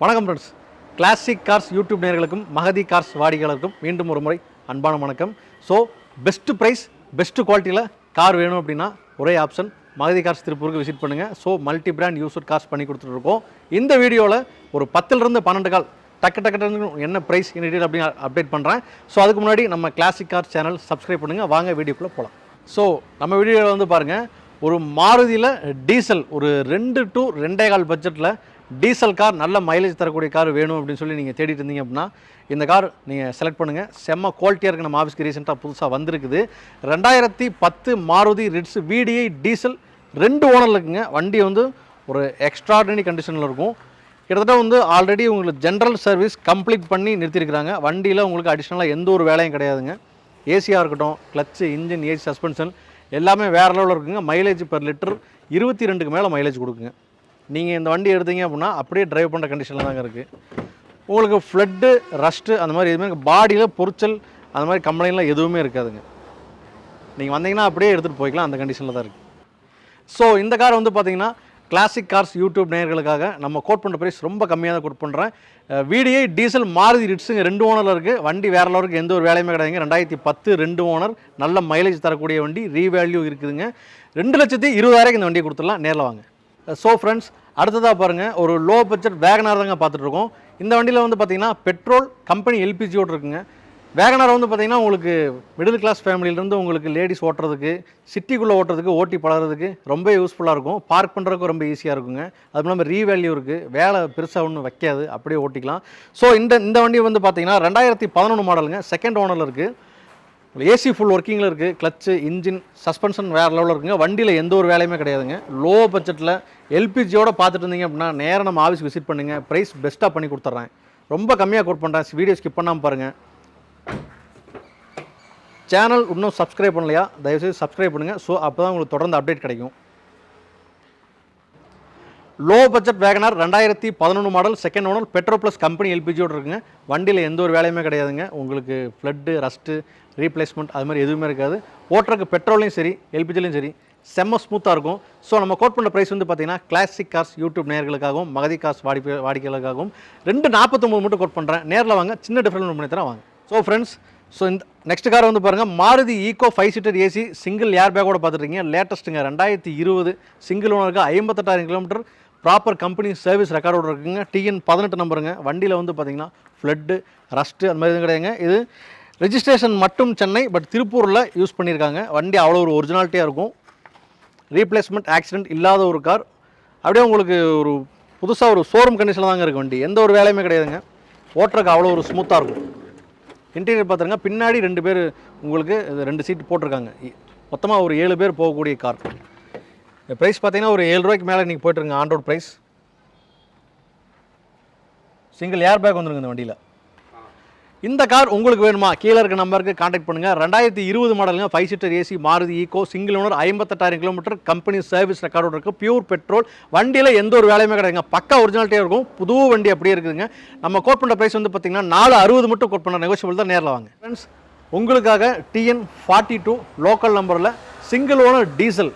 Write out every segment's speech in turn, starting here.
வணக்கம் friends classic cars YouTube நேர்களுக்கும் Magadhi cars வாடிக்கையாளருக்கும் மீண்டும் ஒரு முறை அன்பான வணக்கம். ஸோ பெஸ்ட் ப்ரைஸ் பெஸ்ட் குவாலிட்டியில் கார் வேணும் அப்படின்னா ஒரே ஆப்ஷன் மகதி கார்ஸ் திருப்பூருக்கு விசிட் பண்ணுங்கள் so multi brand used cars பண்ணி கொடுத்துட்ருக்கோம். இந்த வீடியோவில் ஒரு பத்துலேருந்து பன்னெண்டு கால் டக்கு டக்கு என்ன ப்ரைஸ் என்ன டீட்டெயில் அப்படின்னு அப்டேட் பண்ணுறேன் ஸோ அதுக்கு முன்னாடி நம்ம கிளாசிக் கார் சேனல் சப்ஸ்கிரைப் பண்ணுங்கள் வாங்க வீடியோக்குள்ளே போகலாம் ஸோ நம்ம வீடியோவில் வந்து பாருங்கள் ஒரு மாருதியில் டீசல் ஒரு ரெண்டு டு ரெண்டே கால் பட்ஜெட்டில் டீசல் கார் நல்ல மைலேஜ் தரக்கூடிய கார் வேணும் அப்படின்னு சொல்லி நீங்கள் தேடிட்டு இருந்தீங்க அப்படின்னா இந்த கார் நீங்கள் செலக்ட் பண்ணுங்கள் செம்ம குவாலிட்டியாக இருக்குது நம்ம ஆஃபீஸ்க்கு ரீசெண்டாக புதுசாக வந்திருக்குது. ரெண்டாயிரத்தி பத்து மாருதி ரிட்ஸ் விடிஐ டீசல் ரெண்டு ஓனரில் இருக்குங்க. வண்டி வந்து ஒரு எக்ஸ்ட்ராடினரி கண்டிஷனில் இருக்கும். கிட்டத்தட்ட வந்து ஆல்ரெடி உங்களுக்கு ஜென்ரல் சர்வீஸ் கம்ப்ளீட் பண்ணி நிறுத்தியிருக்கிறாங்க வண்டியில் உங்களுக்கு அடிஷ்னலாக எந்த ஒரு வேலையும் கிடையாதுங்க. ஏசியாக இருக்கட்டும் கிளச்சு இன்ஜின் ஏசி சஸ்பென்ஷன் எல்லாமே வேறு லெவலில் இருக்குங்க. மைலேஜ் பெர் லிட்டர் இருபத்தி ரெண்டுக்கு மேலே மைலேஜ் கொடுக்குங்க. நீங்கள் இந்த வண்டி எடுத்தீங்க அப்படின்னா அப்படியே ட்ரைவ் பண்ணுற கண்டிஷனில் தாங்க இருக்குது உங்களுக்கு ஃப்ளட்டு ரஸ்ட்டு அந்த மாதிரி எதுவுமே பாடியில் பொரிச்சல் அந்த மாதிரி கம்ப்ளைண்ட்லாம் எதுவுமே இருக்காதுங்க. நீங்கள் வந்தீங்கன்னா அப்படியே எடுத்துகிட்டு போய்க்கலாம் அந்த கண்டிஷனில் தான் இருக்குது ஸோ இந்த கார் வந்து பார்த்தீங்கன்னா கிளாசிக் கார்ஸ் யூடியூப் நேயர்களுக்காக நம்ம கோட் பண்ணுற ப்ரைஸ் ரொம்ப கம்மியாக தான் கோட் பண்ணுறேன் விடிஐ டீசல் மாறுதி ரிட்ஸுங்க ரெண்டு ஓனரில் இருக்குது வண்டி வேற லெவலுக்கு எந்த ஒரு வேலையுமே கிடையாதுங்க. ரெண்டாயிரத்தி பத்து ரெண்டு ஓனர் நல்ல மைலேஜ் தரக்கூடிய வண்டி ரீவேல்யூ இருக்குதுங்க. ரெண்டு லட்சத்தி இருபதாயிரம் இந்த வண்டியை கொடுத்துடலாம். நேரில் வாங்க. ஸோ ஃப்ரெண்ட்ஸ் அடுத்ததாக பாருங்கள் ஒரு லோ பட்ஜெட் வேகனார் தாங்க பார்த்துட்ருக்கோம் இந்த வண்டியில் வந்து பார்த்தீங்கன்னா பெட்ரோல் கம்பெனி எல்பிஜியோடு இருக்குங்க. வேகனார் வந்து பார்த்திங்கன்னா உங்களுக்கு மிடில் கிளாஸ் ஃபேமிலியிலேருந்து உங்களுக்கு லேடிஸ் ஓட்டுறதுக்கு சிட்டிக்குள்ளே ஓட்டுறதுக்கு ஓட்டி பழகிறதுக்கு ரொம்ப யூஸ்ஃபுல்லாக இருக்கும். பார்க் பண்ணுறதுக்கு ரொம்ப ஈஸியாக இருக்குங்க. அது இல்லாமல் ரீவேல்யூ இருக்குது வேலை பெருசாக ஒன்றும் வைக்காது. அப்படியே ஓட்டிக்கலாம். ஸோ இந்த இந்த வண்டி வந்து பார்த்தீங்கன்னா ரெண்டாயிரத்தி பதினொன்று மாடலுங்க செகண்ட் ஓனரில் இருக்குது ஏசி ஃபுல் ஒர்க்கிங்கில் இருக்குது கிளச்சு இன்ஜின் சஸ்பென்ஷன் வேறு லெவலில் இருக்குங்க. வண்டியில் எந்த ஒரு வேலையுமே கிடையாதுங்க. லோ பட்ஜெட்டில் எல்பிஜியோட பார்த்துட்டு இருந்தீங்க அப்படின்னா நேராக நம்ம ஆஃபீஸ் விசிட் பண்ணுங்கள் ப்ரைஸ் பெஸ்ட்டாக பண்ணி கொடுத்துட்றேன் ரொம்ப கம்மியாக கோட் பண்ணுறேன் வீடியோ ஸ்கிப் பண்ணாமல் பாருங்கள் சேனல் இன்னும் சப்ஸ்கிரைப் பண்ணலையா? தயவுசெய்து சப்ஸ்கிரைப் பண்ணுங்கள் ஸோ அப்போ தான் உங்களுக்கு தொடர்ந்து அப்டேட் கிடைக்கும். லோ பட்ஜெட் வேகனார் ரெண்டாயிரத்தி பதினொன்று model second owner petrol plus company எல்பிஜியோடு இருக்குங்க. வண்டியில் எந்த ஒரு வேலையுமே கிடையாதுங்க. உங்களுக்கு ஃப்ளட்டு ரஸ்ட்டு ரீப்ளேஸ்மெண்ட் அது மாதிரி எதுவுமே இருக்காது. ஓட்டுறதுக்கு பெட்ரோலையும் சரி எல்பிஜிலையும் சரி செம்ம ஸ்மூத்தாக இருக்கும். ஸோ நம்ம கோட் பண்ண ப்ரைஸ் வந்து பார்த்தீங்கன்னா கிளாசிக் கார்ஸ் யூடியூப் நேர்களுக்காகவும் மகதி கார்ஸ் வாடிக்கை வாடிக்கைகளுக்காகவும் ரெண்டு நாற்பத்தொம்பது மட்டும் கோட் பண்ணுறேன் நேரில் வாங்க சின்ன டிஃப்ரெண்ட் பண்ணி தரேன் வாங்க. ஸோ ஃப்ரெண்ட்ஸ் ஸோ இந்த நெக்ஸ்ட் கார் வந்து பாருங்கள் Maruti Eeco five seater AC single air பேக்கோட பார்த்துருக்கீங்க லேட்டஸ்ட்டுங்க ரெண்டாயிரத்தி இருபது சிங்கிள் ஓனருக்கு ஐம்பத்தெட்டாயிரம் கிலோமீட்டர் ப்ராப்பர் கம்பெனி சர்வீஸ் ரெக்கார்டோடு இருக்குங்க. டிஎன் பதினெட்டு நம்பருங்க. வண்டியில் வந்து பார்த்தீங்கன்னா ஃப்ளட்டு ரஸ்ட்டு அந்த மாதிரி எதுவும் கிடையாதுங்க. இது ரெஜிஸ்ட்ரேஷன் மட்டும் சென்னை பட் திருப்பூரில் யூஸ் பண்ணியிருக்காங்க. வண்டி அவ்வளோ ஒரு ஒரிஜினாலிட்டியாக இருக்கும். ரீப்ளேஸ்மெண்ட் ஆக்சிடென்ட் இல்லாத ஒரு கார் அப்படியே உங்களுக்கு ஒரு புதுசாக ஒரு ஷோரூம் கண்டிஷனில் தாங்க இருக்குது வண்டி. எந்த ஒரு வேலையுமே கிடையாதுங்க. ஓட்டுறதுக்கு அவ்வளோ ஒரு ஸ்மூத்தாக இருக்கும். இன்டீரியர் பார்த்துருங்க பின்னாடி ரெண்டு பேர் உங்களுக்கு இது ரெண்டு சீட் போட்டிருக்காங்க. மொத்தமாக ஒரு ஏழு பேர் போகக்கூடிய கார் ப்ரைஸ் பார்த்தீங்கன்னா ஒரு ஏழு ரூபாய்க்கு மேலே நீங்கள் போய்ட்டுருங்க on road price single air bag வந்துருங்க இந்த வண்டியில். இந்த கார் உங்களுக்கு வேணுமா? கீழே இருக்க நம்பருக்கு காண்டாக்ட் பண்ணுங்கள் ரெண்டாயிரத்தி இருபது மாடலுங்க five seater AC Maruti Eeco single owner ஐம்பத்தெட்டாயிரம் kilometre company service ரெக்கார்டோடு இருக்குது பியூர் பெட்ரோல் வண்டியில் எந்த ஒரு வேலையுமே கிடையாதுங்க. பக்கா ஒரிஜினாலிட்டியாக இருக்கும். புது வண்டி அப்படியே இருக்குதுங்க. நம்ம கோட் பண்ணுற ப்ரைஸ் வந்து பார்த்தீங்கன்னா நாலு அறுபது மட்டும் கோட் பண்ண நெகோஷியபிள் தான் நேரில் வாங்க. ஃப்ரெண்ட்ஸ் உங்களுக்காக டிஎன் ஃபார்ட்டி டூ லோக்கல் நம்பரில் single owner diesel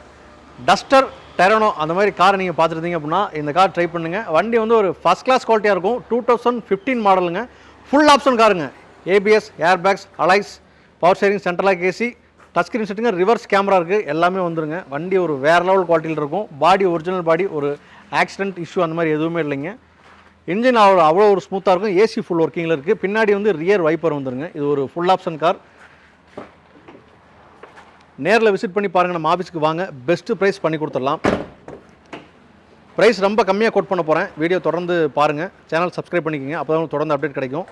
Duster Terrano அந்த மாதிரி காரை நீங்கள் பார்த்துருந்தீங்க அப்படின்னா இந்த கார் ட்ரை பண்ணுங்கள் வண்டி வந்து ஒரு ஃபஸ்ட் கிளாஸ் குவாலிட்டியாக இருக்கும். டூ தௌசண்ட் ஃபிஃப்டீன் மாடலுங்க full option காருங்க ABS air bags alloys power steering சென்ட்ரலாக AC touch screen செட்டுங்க ரிவர்ஸ் கேமரா இருக்குது எல்லாமே வந்துருங்க. வண்டி ஒரு வேறு லெவல் குவாலிட்டியில் இருக்கும். பாடி ஒரிஜினல் பாடி ஒரு ஆக்சிடென்ட் இஷ்யூ அந்த மாதிரி எதுவுமே இல்லைங்க. இன்ஜின் அவ்வளோ அவ்வளோ ஒரு ஸ்மூத்தாக இருக்கும். ஏசி ஃபுல் ஒர்க்கிங்கில் இருக்குது பின்னாடி வந்து ரியர் வைப்பர் வந்துருங்க. இது ஒரு ஃபுல் ஆப்ஷன் கார் நேரில் விசிட் பண்ணி பாருங்கள் நம்ம ஆஃபீஸ்க்கு வாங்க. பெஸ்ட்டு ப்ரைஸ் பண்ணி கொடுத்துடலாம். ப்ரைஸ் ரொம்ப கம்மியாக கோட் பண்ண போகிறேன் வீடியோ தொடர்ந்து பாருங்கள் சேனல் சப்ஸ்கிரைப் பண்ணிக்கோங்க. அப்போ தான் தொடர்ந்து அப்டேட் கிடைக்கும்.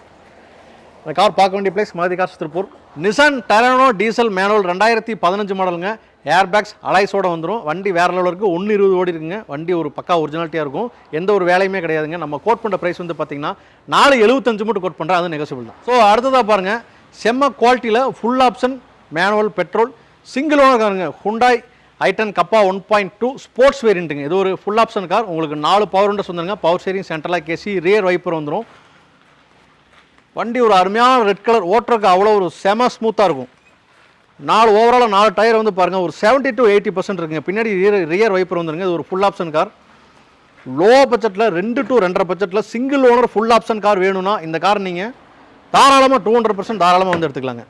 அந்த கார் பார்க்க வேண்டிய place Maruti cars Tiruppur. Nissan Terrano diesel manual ரெண்டாயிரத்தி பதினஞ்சு மாடலுங்க ஏர் பேக்ஸ் அலைஸோட வந்துடும் வண்டி வேறு லெவலில் இருக்குது ஒன்று இருபது ஓடி இருக்குங்க. வண்டி ஒரு பக்கா ஒரிஜினாலிட்டியாக இருக்கும். எந்த ஒரு வேலையுமே கிடையாதுங்க. நம்ம கோட் பண்ணுற ப்ரைஸ் வந்து பார்த்தீங்கன்னா நாலு எழுபத்தஞ்சு மட்டும் கோட் பண்ணுறேன் அது நெகசிபிள் தான். ஸோ அடுத்ததாக பாருங்கள் செம்ம குவாலிட்டியில் full option manual petrol single owner காருங்க. Hyundai i ten Kappa one point two sports வேரியண்ட்டுங்க இது ஒரு ஃபுல் ஆப்ஷன் கார் உங்களுக்கு நாலு பவர் விண்டோஸ் வந்துருங்க. பவர் ஷேரிங் சென்ட்ரலாக கேசி ரியர் வைப்பர் வந்துடும் வண்டி ஒரு அருமையான ரெட் கலர் ஓட்டுறதுக்கு அவ்வளோ ஒரு செம ஸ்மூத்தாக இருக்கும். நாலு ஓவராலாக நாலு டயர் வந்து பாருங்கள் ஒரு 70 டு எயிட்டி பர்சன்ட் இருக்குங்க. பின்னாடி ரியர் ரியர் வைப்பர் வந்துருங்க. இது ஒரு ஃபுல் ஆப்ஷன் கார் லோ பட்ஜெட்டில் ரெண்டு டு ரெண்டரை பட்ஜெட்டில் single owner full option car வேணும்னா இந்த கார் நீங்கள் தாராளமாக டூ ஹண்ட்ரட் பர்சன்ட் தாராளமாக வந்து எடுத்துக்கலாங்க.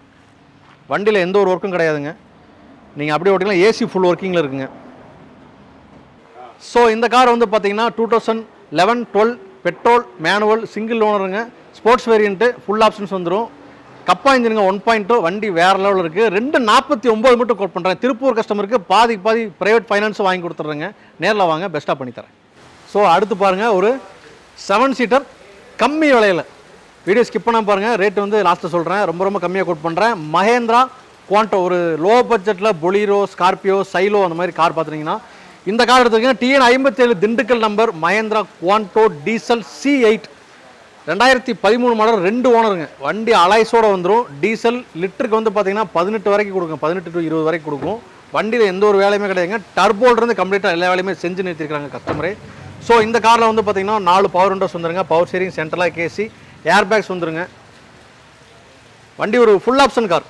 வண்டியில் எந்த ஒரு ஒர்க்கும் கிடையாதுங்க. நீங்கள் அப்படியே ஓட்டிக்கலாம். ஏசி ஃபுல் ஒர்க்கிங்கில் இருக்குங்க. ஸோ இந்த கார் வந்து பார்த்தீங்கன்னா two thousand eleven twelve petrol manual single ஓனருங்க sports variant full options வந்துடும் கப்பா இன்ஜினுங்க ஒன் பாயிண்ட் டூ வண்டி வேறு லெவலில் இருக்குது ரெண்டு நாற்பத்தி ஒம்பது மட்டும் கோட் பண்ணுறேன் திருப்பூர் கஸ்டமருக்கு பாதி பாதி ப்ரைவேட் ஃபைனான்ஸ் வாங்கி கொடுத்துட்றேங்க. நேரில் வாங்க பெஸ்ட்டாக பண்ணித்தரேன் ஸோ அடுத்து பாருங்கள் ஒரு செவன் சீட்டர் கம்மி விலையில். வீடியோ ஸ்கிப் பண்ணால் பாருங்கள் ரேட்டு வந்து லாஸ்ட்டு சொல்கிறேன் ரொம்ப ரொம்ப கம்மியாக கோட் பண்ணுறேன் மகேந்திரா குவான்டோ ஒரு லோ பட்ஜெட்டில் பொலீரோ ஸ்கார்பியோ சைலோ அந்த மாதிரி கார் பார்த்துட்டிங்கன்னா இந்த கார் எடுத்துக்கிங்க டிஎன் ஐம்பத்தேழு Dindigul number Mahindra Quanto diesel C eight ரெண்டாயிரத்தி பதிமூணு மாடல் ரெண்டு ஓனருங்க வண்டி அலைஸோட வந்துடும் டீசல் லிட்டருக்கு வந்து பார்த்தீங்கன்னா பதினெட்டு வரைக்கும் கொடுக்கும். பதினெட்டு டு இருபது வரைக்கும் கொடுக்கும். வண்டியில் எந்த ஒரு வேலையுமே கிடையாதுங்க. டர்போல்ருந்து கம்ப்ளீட்டாக எல்லா வேலையுமே செஞ்சு நிறுத்திருக்காங்க கஸ்டமரே ஸோ இந்த காரில் வந்து பார்த்தீங்கன்னா நாலு பவர் விண்டோஸ் வந்துருங்க. பவர் ஸ்டீரிங் சென்ட்ரலாக கேசி ஏர் பேக்ஸ் வந்துருங்க. வண்டி ஒரு ஃபுல் ஆப்ஷன் கார்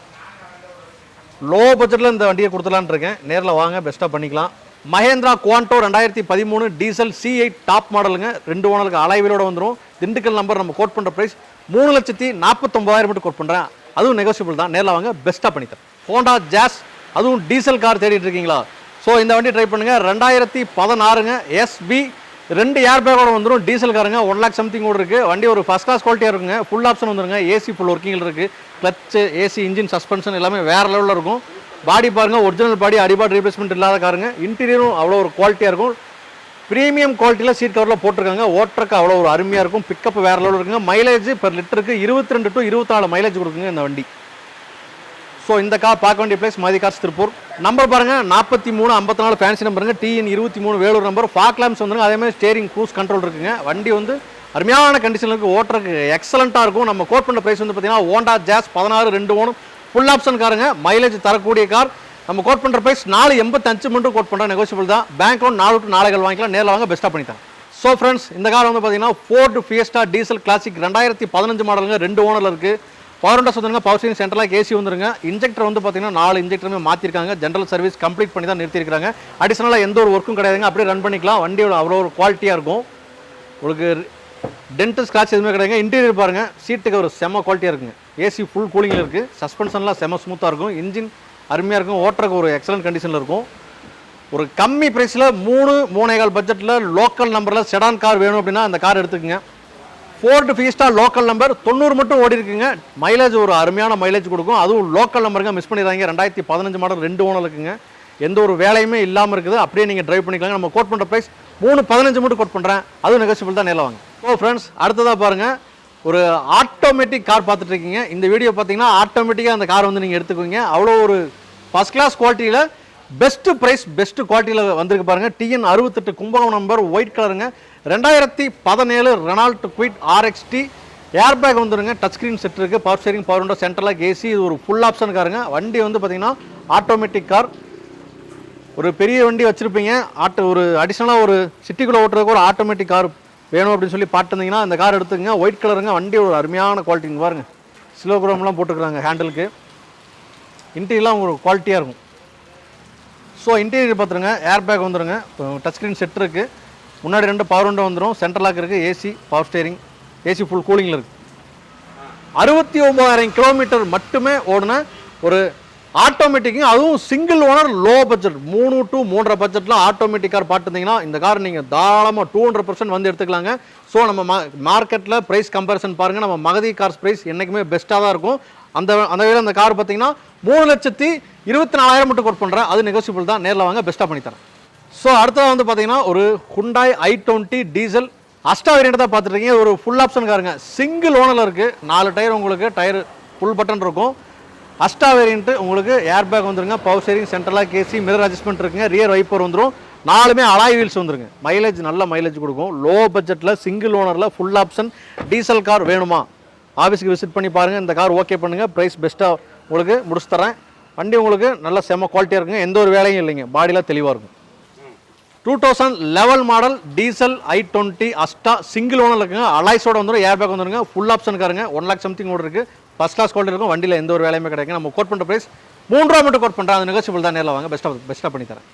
லோ பட்ஜெட்டில் இந்த வண்டியை கொடுத்துலான்னு இருக்கேன். நேரில் வாங்க பெஸ்ட்டாக பண்ணிக்கலாம். மகேந்திரா குவான்டோ ரெண்டாயிரத்தி பதிமூணு டீசல் சி எயிட் டாப் மாடலுங்க ரெண்டு ஓனருக்கு அலைவிலோட வந்துடும் திண்டுக்கல் நம்பர் நம்ம கோட் பண்ணுற ப்ரைஸ் மூணு லட்சத்தி நாற்பத்தொம்பதாயிரம் மட்டும் கோட் பண்ணுறேன் அதுவும் நெகோசியபிள் தான். நேரில் வாங்க பெஸ்ட்டாக பண்ணித்தரேன். ஹோண்டா ஜாஸ் அதுவும் டீசல் கார் தேடிட்டு இருக்கீங்களா? ஸோ இந்த வண்டி ட்ரை பண்ணுங்கள் ரெண்டாயிரத்தி பதினாறுங்க எஸ்பி ரெண்டு ஏர் பேக்கோட வந்துடும் டீசல் காருங்க ஒன் லேக் சம்திங் கூட இருக்குது வண்டி ஒரு ஃபஸ்ட் கிளாஸ் குவாலிட்டியாக இருக்குங்க. ஃபுல் ஆப்ஷன் வந்துருங்க. ஏசி ஃபுல் ஒர்க்கிங்கில் இருக்குது கிளச்சு ஏசி இன்ஜின் சஸ்பென்ஷன் எல்லாமே வேறு லெவலில் இருக்கும். பாடி பாருங்கள் ஒரிஜினல் பாடி அடிபாட் ரீப்ளேஸ்மெண்ட் இல்லாத காருங்க. இன்டீரியரும் அவ்வளோ ஒரு குவாலிட்டியாக இருக்கும். ப்ரீமியம் குவாலிட்டியில் சீட் கவரில் போட்டிருக்காங்க. ஓட்டுறக்கு அவ்வளோ ஒரு அருமையாக இருக்கும். பிக்கப் வேறு லெவலில் இருக்குங்க. மைலேஜ் பெர் லிட்டருக்கு இருபத்தி ரெண்டு டு இருபத்தி நாலு மைலேஜ் கொடுக்குங்க இந்த வண்டி. ஸோ இந்த கார் பார்க்க வேண்டிய place Mathi cars Tiruppur. Number பாருங்க நாற்பத்தி மூணு ஐம்பத்தி நாலு ஃபேன்சி நம்பருங்க டிஎன் இருபத்தி மூணு வேலூர் நம்பர் ஃபாக் லேம்ஸ் வந்துருங்க. அதே மாதிரி ஸ்டேரிங் க்ரூஸ் கண்ட்ரோல் இருக்குங்க. வண்டி வந்து அருமையான கண்டிஷனில் இருக்குது ஓட்டுறதுக்கு எக்ஸலண்ட்டாக இருக்கும். நம்ம கோட் பண்ண ப்ரைஸ் வந்து பார்த்தீங்கன்னா ஓண்டா ஜாஸ் பதினாறு ரெண்டு ஓனும் ஃபுல் ஆப்ஷன் காருங்க மைலேஜ் தரக்கூடிய கார் நம்ம கோட் பண்ணுற ப்ரைஸ் நாலு எண்பத்தஞ்சு மட்டும் கோட் பண்ணுற நெகோசியபிள் தான். பேங்க் லோன் நாலு டு நாளைகள் வாங்கிக்கலாம். நேரில் வாங்க பெஸ்ட்டாக பண்ணித்தான் ஸோ ஃப்ரெண்ட்ஸ் இந்த கார் வந்து பார்த்தீங்கன்னா ஃபோர்டு ஃபியஸ்டா டீசல் கிளாசிக் ரெண்டாயிரத்தி பதினஞ்சு மாடலுங்க ரெண்டு ஓனரில் இருக்குது பவர் விண்டோஸ் வந்துருங்க பவர் ஸ்டீரிங் சென்ட்ரலாக ஏசி வந்துருங்க. இன்ஜெக்டர் வந்து பார்த்தீங்கன்னா நாலு இன்ஜெக்டருமே மாற்றிருக்காங்க ஜென்ரல் சர்வீஸ் கம்ப்ளீட் பண்ணி தான் நிறுத்திருக்காங்க அடிஷனலாக எந்த ஒரு ஒர்க்கும் கிடையாதுங்க. அப்படியே ரன் பண்ணிக்கலாம். வண்டியோட அவ்வளோ ஒரு குவாலிட்டியாக இருக்கும். உங்களுக்கு டென்ட் ஸ்க்ராட்ச் எதுவுமே கிடையாதுங்க. இன்டீரியர் பாருங்கள் சீட்டுக்கு ஒரு செம்ம குவாலிட்டியாக இருக்குங்க. ஏசி ஃபுல் கூலிங்கில் இருக்குது சஸ்பென்ஷன்லாம் செம்ம ஸ்மூத்தாக இருக்கும். இன்ஜின் அருமையாக இருக்கும். ஓட்டுறக்கு ஒரு எக்ஸலண்ட் கண்டிஷனில் இருக்கும். ஒரு கம்மி ப்ரைஸில் மூணு மூணேகால் பட்ஜெட்டில் லோக்கல் நம்பரில் செடான் கார் வேணும் அப்படின்னா அந்த கார் எடுத்துக்கோங்க. ஃபோர்டு ஃபீஸ்டா லோக்கல் நம்பர் தொண்ணூறு மட்டும் ஓடி இருக்குங்க. மைலேஜ் ஒரு அருமையான மைலேஜ் கொடுக்கும். அதுவும் லோக்கல் நம்பருங்க மிஸ் பண்ணிடுறாங்க ரெண்டாயிரத்தி பதினஞ்சு மாடல் ரெண்டு ஓனர் இருக்குங்க. எந்த ஒரு வேலையுமே இல்லாமல் இருக்குது. அப்படியே நீங்கள் டிரைவ் பண்ணிக்கலாங்க. நம்ம கோட் பண்ணுற ப்ரைஸ் மூணு பதினஞ்சு மட்டும் கோட் பண்ணுறேன் அதுவும் நெகோசியபிள் தான் நேரில் வாங்க. ஓ ஃப்ரெண்ட்ஸ் அடுத்ததாக பாருங்கள் ஒரு ஆட்டோமேட்டிக் கார் பார்த்துட்ருக்கீங்க இந்த வீடியோ பார்த்தீங்கன்னா ஆட்டோமேட்டிக்காக அந்த கார் வந்து நீங்கள் எடுத்துக்கோங்க. அவ்வளோ ஒரு ஃபஸ்ட் கிளாஸ் குவாலிட்டியில் பெஸ்ட்டு ப்ரைஸ் பெஸ்ட்டு குவாலிட்டியில் வந்திருக்கு பாருங்கள் டிஎன் அறுபத்தெட்டு கும்பகோணம் நம்பர் ஒயிட் கலருங்க ரெண்டாயிரத்தி பதினேழு Renault Kwid RXT air bag வந்துருங்க. டச் ஸ்க்ரீன் செட் இருக்குது power steering power window சென்ட்ரலாக AC இது ஒரு ஃபுல் ஆப்ஷன் காருங்க. வண்டி வந்து பார்த்திங்கன்னா ஆட்டோமேட்டிக் கார் ஒரு பெரிய வண்டி வச்சுருப்பீங்க. ஆட்டோ ஒரு அடிஷ்னலாக ஒரு சிட்டிக்குள்ளே ஓட்டுறதுக்கு ஒரு ஆட்டோமேட்டிக் கார் வேணும் அப்படின்னு சொல்லி பார்த்துருந்தீங்கன்னா இந்த கார் எடுத்துங்க ஒயிட் கலருங்க வண்டி ஒரு அருமையான குவாலிட்டிங்க பாருங்க. சிலோகிராம்லாம் போட்டுக்கிறாங்க ஹேண்டிலுக்கு இன்டீரியர்லாம் ஒரு குவாலிட்டியாக இருக்கும். ஸோ இன்டீரியர் பார்த்துருங்க. ஏர் பேக் வந்துருங்க டச் ஸ்க்ரீன் செட் இருக்குது முன்னாடி ரெண்டு பவர் விண்டோ வந்துடும் சென்ட்ரல் லாக் இருக்குது AC power steering AC full கூலிங்கில் இருக்குது அறுபத்தி ஒம்பதாயிரம் கிலோமீட்டர் மட்டுமே ஓடின ஒரு ஆட்டோமேட்டிக்கு அதுவும் சிங்கிள் ஓனர் லோ பட்ஜெட் மூணு டு மூன்றரை பட்ஜெட்டில் ஆட்டோமேட்டிக் கார் பார்த்துருந்தீங்கன்னா இந்த கார் நீங்கள் தாராளமாக டூ ஹண்ட்ரட் பர்சன்ட் வந்து எடுத்துக்கலாங்க. ஸோ நம்ம மா மார்க்கெட்டில் ப்ரைஸ் கம்பேரிசன் பாருங்கள் நம்ம மகதி கார்ஸ் ப்ரைஸ் என்றைக்குமே பெஸ்ட்டாக தான் இருக்கும். அந்த அந்த வகையில் அந்த கார் பார்த்தீங்கன்னா மூணு லட்சத்தி இருபத்தி நாலாயிரம் மட்டும் கோட் பண்ணுறேன் அது நெகோசியபிள் தான். நேரில் வாங்க பெஸ்ட்டாக பண்ணித்தரேன். ஸோ அடுத்தது வந்து பார்த்தீங்கன்னா ஒரு Hyundai i twenty diesel Asta variant தான் பார்த்துருக்கீங்க ஒரு ஃபுல் ஆப்ஷன் காருங்க. சிங்கிள் ஓனரில் இருக்குது நாலு டயர் உங்களுக்கு டயர் ஃபுல் பட்டன் இருக்கும். அஸ்டா வேரியண்ட்டு உங்களுக்கு ஏர் பேக் வந்துருங்க பவர் ஸ்டேரிங் சென்ட்ரலாக கேசி மிரர் அட்ஜஸ்ட்மெண்ட் இருக்குங்க. ரியர் வைப்பர் வந்துடும் நாலுமே அலாய் வீல்ஸ் வந்துருங்க. மைலேஜ் நல்ல மைலேஜ் கொடுக்கும். லோ பட்ஜெட்டில் சிங்கிள் ஓனரில் ஃபுல் ஆப்ஷன் டீசல் கார் வேணுமா? ஆஃபீஸுக்கு விசிட் பண்ணி பாருங்கள் இந்த கார் ஓகே பண்ணுங்கள் ப்ரைஸ் பெஸ்ட்டாக உங்களுக்கு முடிச்சு தரேன். வண்டி உங்களுக்கு நல்ல செம்ம குவாலிட்டியாக இருக்குங்க. எந்த ஒரு வேலையும் இல்லைங்க. பாடிலாம் தெளிவாக இருக்கும். Two thousand eleven model diesel i twenty Asta single owner இருக்குங்க. அலாய்ஸோட வந்துடும் ஏர் பேக் வந்துருங்க ஃபுல் ஆப்ஷன் காருங்க. ஒன் லேக் சம்திங் ஓடு இருக்குது ஃபஸ்ட் கிளாஸ் குவாலிட்டி இருக்கும். வண்டியில் எந்த ஒரு வேலையுமே கிடைக்கும் நம்ம கோட் பண்ணுற ப்ரைஸ் மூணு ரூபா மட்டும் கோட் பண்ணுறேன் அந்த நெகோசியபிள் தான். நேரில் வாங்க. பெஸ்ட்டாக பெஸ்ட்டாக பண்ணி தரேன்